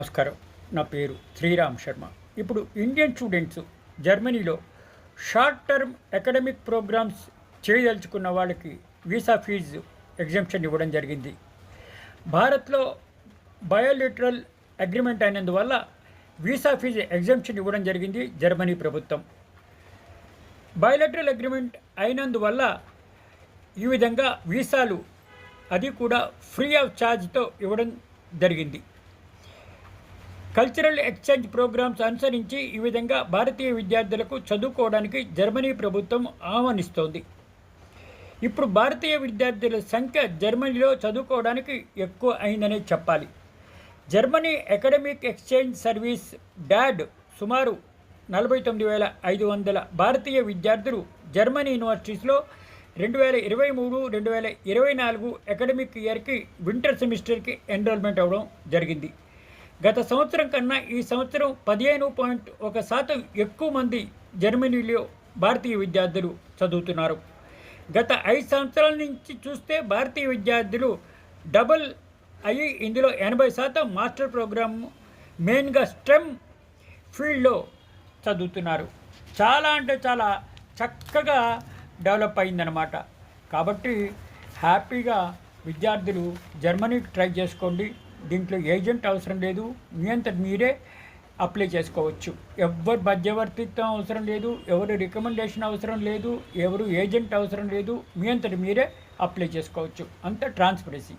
నమస్కారం. నా పేరు శ్రీరామ్ శర్మ. ఇప్పుడు ఇండియన్ స్టూడెంట్స్ జర్మనీలో షార్ట్ టర్మ్ అకాడమిక్ ప్రోగ్రామ్స్ చేయదలుచుకున్న వాళ్ళకి వీసా ఫీజు ఎగ్జామ్షన్ ఇవ్వడం జరిగింది. భారత్లో బయోలిటరల్ అగ్రిమెంట్ అయినందువల్ల వీసా ఫీజు ఎగ్జామ్షన్ ఇవ్వడం జరిగింది జర్మనీ ప్రభుత్వం. బయోలిటరల్ అగ్రిమెంట్ అయినందువల్ల ఈ విధంగా వీసాలు అది కూడా ఫ్రీ ఆఫ్ ఛార్జ్తో ఇవ్వడం జరిగింది. కల్చరల్ ఎక్స్చేంజ్ ప్రోగ్రామ్స్ అనుసరించి ఈ విధంగా భారతీయ విద్యార్థులకు చదువుకోవడానికి జర్మనీ ప్రభుత్వం ఆహ్వానిస్తోంది. ఇప్పుడు భారతీయ విద్యార్థుల సంఖ్య జర్మనీలో చదువుకోవడానికి ఎక్కువ అయిందనే చెప్పాలి. Germany academic exchange service DAAD సుమారు నలభై తొమ్మిది వేల ఐదు వందల భారతీయ విద్యార్థులు జర్మనీ యూనివర్సిటీస్లో రెండు వేల ఇరవై మూడు రెండు వేల ఇరవై నాలుగు అకాడమిక్ ఇయర్కి వింటర్ సెమిస్టర్కి ఎన్రోల్మెంట్ అవ్వడం జరిగింది. గత సంవత్సరం కన్నా ఈ సంవత్సరం పదిహేను పాయింట్ ఒక శాతం ఎక్కువ మంది జర్మనీలో భారతీయ విద్యార్థులు చదువుతున్నారు. గత ఐదు సంవత్సరాల నుంచి చూస్తే భారతీయ విద్యార్థులు డబుల్ అయ్యి ఇందులో ఎనభై శాతం మాస్టర్ ప్రోగ్రామ్ మెయిన్గా స్టెమ్ ఫీల్డ్లో చదువుతున్నారు. చాలా అంటే చాలా చక్కగా డెవలప్ అయిందనమాట కాబట్టి హ్యాపీగా విద్యార్థులు జర్మనీకి ట్రై చేసుకోండి. దీంట్లో ఏజెంట్ అవసరం లేదు మీ అంత మీరే అప్లై చేసుకోవచ్చు. ఎవరు మధ్యవర్తిత్వం అవసరం లేదు ఎవరు రికమెండేషన్ అవసరం లేదు ఎవరు ఏజెంట్ అవసరం లేదు మీ అంతటి మీరే అప్లై చేసుకోవచ్చు. అంత ట్రాన్స్పరెన్సీ